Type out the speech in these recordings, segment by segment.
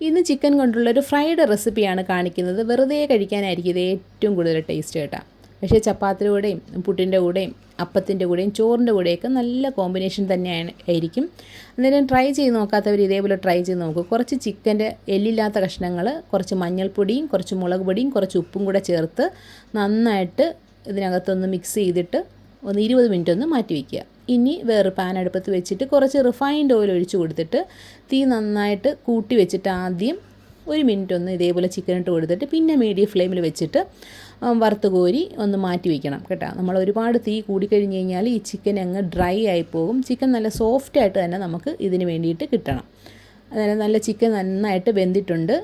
ഇന്ന് ചിക്കൻ കൊണ്ടുള്ള ഒരു ഫ്രൈഡ് റെസിപ്പിയാണ് കാണിക്കുന്നത്. വെറുതെ കഴിക്കാനായിരിക്കും ഇത് ഏറ്റവും കൂടുതൽ ടേസ്റ്റ് കേട്ടോ. പക്ഷേ ചപ്പാത്തിയുടെ കൂടെയും പുട്ടിന്റെ കൂടെയും അപ്പത്തിന്റെ കൂടെയും ചോറിന്റെ കൂടെയൊക്കെ നല്ല കോമ്പിനേഷൻ തന്നെയാണ് ആയിരിക്കും. അന്നേരം ട്രൈ ചെയ്ത് നോക്കാത്തവർ ഇതേപോലെ ട്രൈ ചെയ്ത് നോക്കൂ. കുറച്ച് ചിക്കന്റെ എല്ലില്ലാത്ത കഷ്ണങ്ങൾ കുറച്ച് മഞ്ഞൾപ്പൊടിയും കുറച്ച് മുളക് പൊടിയും കുറച്ച് ഉപ്പും കൂടെ ചേർത്ത് നന്നായിട്ട് ഇതിനകത്തൊന്ന് മിക്സ് ചെയ്തിട്ട് ഒന്ന് ഇരുപത് മിനിറ്റ് ഒന്ന് മാറ്റി വയ്ക്കുക ഇനി വേറെ പാൻ അടുപ്പത്ത് വെച്ചിട്ട് കുറച്ച് റിഫൈൻഡ് ഓയിൽ ഒഴിച്ച് കൊടുത്തിട്ട് തീ നന്നായിട്ട് കൂട്ടി വെച്ചിട്ട് ആദ്യം ഒരു മിനിറ്റ് ഒന്ന് ഇതേപോലെ ചിക്കൻ ഇട്ട് കൊടുത്തിട്ട് പിന്നെ മീഡിയം ഫ്ലെയിമിൽ വെച്ചിട്ട് വറുത്ത് കോരി ഒന്ന് മാറ്റി വയ്ക്കണം കേട്ടോ. നമ്മൾ ഒരുപാട് തീ കൂടിക്കഴിഞ്ഞ് കഴിഞ്ഞാൽ ഈ ചിക്കൻ അങ്ങ് ഡ്രൈ ആയി പോകും. ചിക്കൻ നല്ല സോഫ്റ്റ് ആയിട്ട് തന്നെ നമുക്ക് ഇതിന് വേണ്ടിയിട്ട് കിട്ടണം. അതായത് നല്ല ചിക്കൻ നന്നായിട്ട് വെന്തിട്ടുണ്ട്.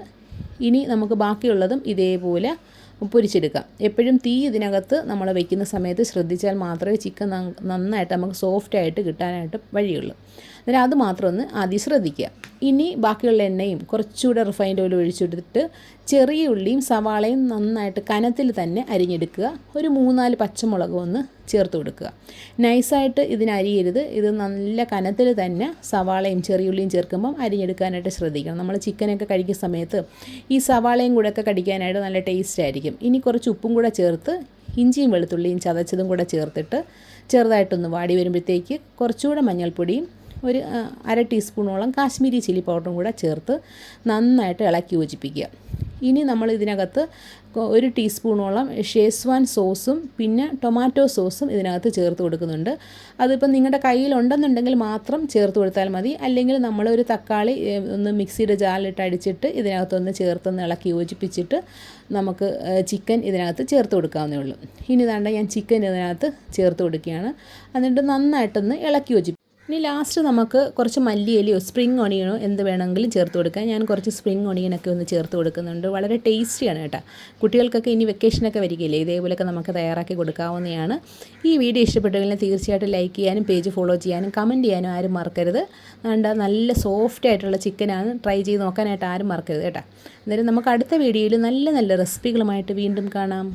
ഇനി നമുക്ക് ബാക്കിയുള്ളതും ഇതേപോലെ പൊരിച്ചെടുക്കാം. എപ്പോഴും തീ ഇതിനകത്ത് നമ്മൾ വെക്കുന്ന സമയത്ത് ശ്രദ്ധിച്ചാൽ മാത്രമേ ചിക്കൻ നന്നായിട്ട് നമുക്ക് സോഫ്റ്റായിട്ട് കിട്ടാനായിട്ട് വഴിയുള്ളൂ. അന്നേരം അത് മാത്രം ഒന്ന് ആദ്യം ശ്രദ്ധിക്കുക. ഇനി ബാക്കിയുള്ള എണ്ണയും കുറച്ചുകൂടെ റിഫൈൻഡ് ഓയിൽ ഒഴിച്ചെടുത്തിട്ട് ചെറിയ ഉള്ളിയും സവാളയും നന്നായിട്ട് കനത്തിൽ തന്നെ അരിഞ്ഞെടുക്കുക. ഒരു മൂന്നാൽ പച്ചമുളകും ഒന്ന് ചേർത്ത് കൊടുക്കുക. നൈസായിട്ട് ഇതിന് അരിയരുത്. ഇത് നല്ല കനത്തിൽ തന്നെ സവാളയും ചെറിയ ഉള്ളിയും ചേർക്കുമ്പം അരിഞ്ഞെടുക്കാനായിട്ട് ശ്രദ്ധിക്കണം. നമ്മൾ ചിക്കനൊക്കെ കഴിക്കുന്ന സമയത്ത് ഈ സവാളയും കൂടെ ഒക്കെ കടിക്കാനായിട്ട് നല്ല ടേസ്റ്റ് ആയിരിക്കും. ഇനി കുറച്ച് ഉപ്പും കൂടെ ചേർത്ത് ഇഞ്ചിയും വെളുത്തുള്ളിയും ചതച്ചതും കൂടെ ചേർത്തിട്ട് ചെറുതായിട്ടൊന്ന് വാടി വരുമ്പോഴത്തേക്ക് കുറച്ചുകൂടെ മഞ്ഞൾപ്പൊടിയും ഒരു അര ടീസ്പൂണോളം കാശ്മീരി ചില്ലി പൗഡറും കൂടെ ചേർത്ത് നന്നായിട്ട് ഇളക്കി യോജിപ്പിക്കുക. ഇനി നമ്മൾ ഇതിനകത്ത് ഒരു ടീസ്പൂണോളം ഷേസ്വാൻ സോസും പിന്നെ ടൊമാറ്റോ സോസും ഇതിനകത്ത് ചേർത്ത് കൊടുക്കുന്നുണ്ട്. അതിപ്പം നിങ്ങളുടെ കയ്യിലുണ്ടെന്നുണ്ടെങ്കിൽ മാത്രം ചേർത്ത് കൊടുത്താൽ മതി. അല്ലെങ്കിൽ നമ്മൾ ഒരു തക്കാളി ഒന്ന് മിക്സിയുടെ ജാലിട്ട് അടിച്ചിട്ട് ഇതിനകത്തൊന്ന് ചേർത്തൊന്ന് ഇളക്കി യോജിപ്പിച്ചിട്ട് നമുക്ക് ചിക്കൻ ഇതിനകത്ത് ചേർത്ത് കൊടുക്കാവുന്നേ ഉള്ളൂ. ഇനി ഇതാണ്ട് ഞാൻ ചിക്കൻ ഇതിനകത്ത് ചേർത്ത് കൊടുക്കുകയാണ്. എന്നിട്ട് നന്നായിട്ടൊന്ന് ഇളക്കി യോജിപ്പിക്കും ഇനി ലാസ്റ്റ് നമുക്ക് കുറച്ച് മല്ലിയിലയോ സ്പ്രിങ് ഒണിയനോ എന്ത് വേണമെങ്കിലും ചേർത്ത് കൊടുക്കാം. ഞാൻ കുറച്ച് സ്പ്രിങ് ഒണിയനൊക്കെ ഒന്ന് ചേർത്ത് കൊടുക്കുന്നുണ്ട്. വളരെ ടേസ്റ്റിയാണ് കേട്ടോ. കുട്ടികൾക്കൊക്കെ ഇനി വെക്കേഷനൊക്കെ വരികയില്ലേ? ഇതേപോലെയൊക്കെ നമുക്ക് തയ്യാറാക്കി കൊടുക്കാവുന്നതാണ്. ഈ വീഡിയോ ഇഷ്ടപ്പെട്ടെങ്കിൽ തീർച്ചയായിട്ടും ലൈക്ക് ചെയ്യാനും പേജ് ഫോളോ ചെയ്യാനും കമന്റ് ചെയ്യാനും ആരും മറക്കരുത്. വേണ്ട നല്ല സോഫ്റ്റ് ആയിട്ടുള്ള ചിക്കനാണ് ട്രൈ ചെയ്ത് നോക്കാനായിട്ട് ആരും മറക്കരുത് കേട്ടോ. അന്നേരം നമുക്ക് അടുത്ത വീഡിയോയിൽ നല്ല നല്ല റെസിപ്പികളുമായിട്ട് വീണ്ടും കാണാം.